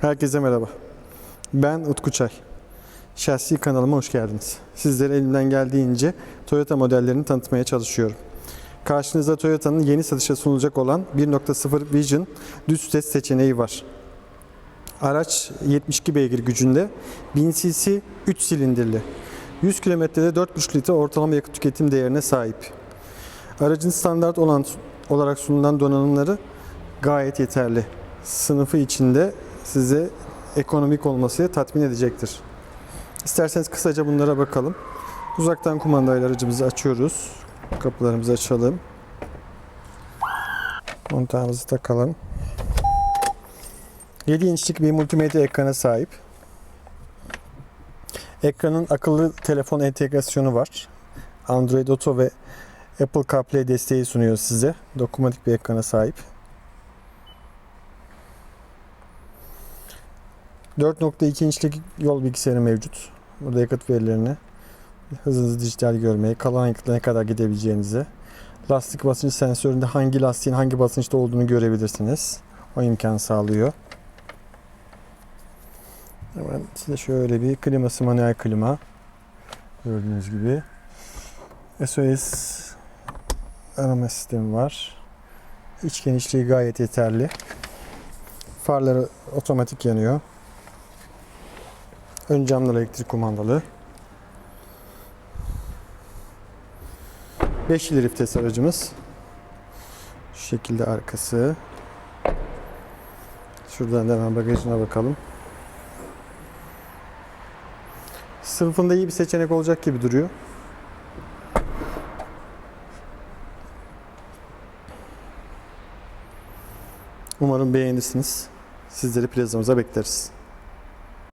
Herkese merhaba. Ben Utku Çay. Şahsi kanalıma hoş geldiniz. Sizlere elimden geldiğince Toyota modellerini tanıtmaya çalışıyorum. Karşınızda Toyota'nın yeni satışa sunulacak olan 1.0 Vision düz ses seçeneği var. Araç 72 beygir gücünde, 1000 cc 3 silindirli. 100 kilometrede 4,5 litre ortalama yakıt tüketim değerine sahip. Aracın standart olan olarak sunulan donanımları gayet yeterli. Sınıfı içinde size ekonomik olması tatmin edecektir. İsterseniz kısaca bunlara bakalım. Uzaktan kumandayla aracımızı açıyoruz. Kapılarımızı açalım. Kontağımızı takalım. 7 inçlik bir multimedya ekrana sahip. Ekranın akıllı telefon entegrasyonu var. Android Auto ve Apple CarPlay desteği sunuyor size. Dokunmatik bir ekrana sahip. 4.2 inçlik yol bilgisayarı mevcut. Burada yakıt verilerini, hızınızı dijital görmeyi, kalan yakıtla ne kadar gidebileceğinizi, lastik basınç sensöründe hangi lastiğin hangi basınçta olduğunu görebilirsiniz. O imkan sağlıyor. Hemen size şöyle bir kliması manuel klima. Gördüğünüz gibi. SOS arama sistemi var. İç genişliği gayet yeterli. Farları otomatik yanıyor. Ön camlar elektrik kumandalı. 5 ileri vites aracımız. Şu şekilde arkası. Şuradan da hemen bagajına bakalım. Sınıfında iyi bir seçenek olacak gibi duruyor. Umarım beğenirsiniz. Sizleri plazamıza bekleriz.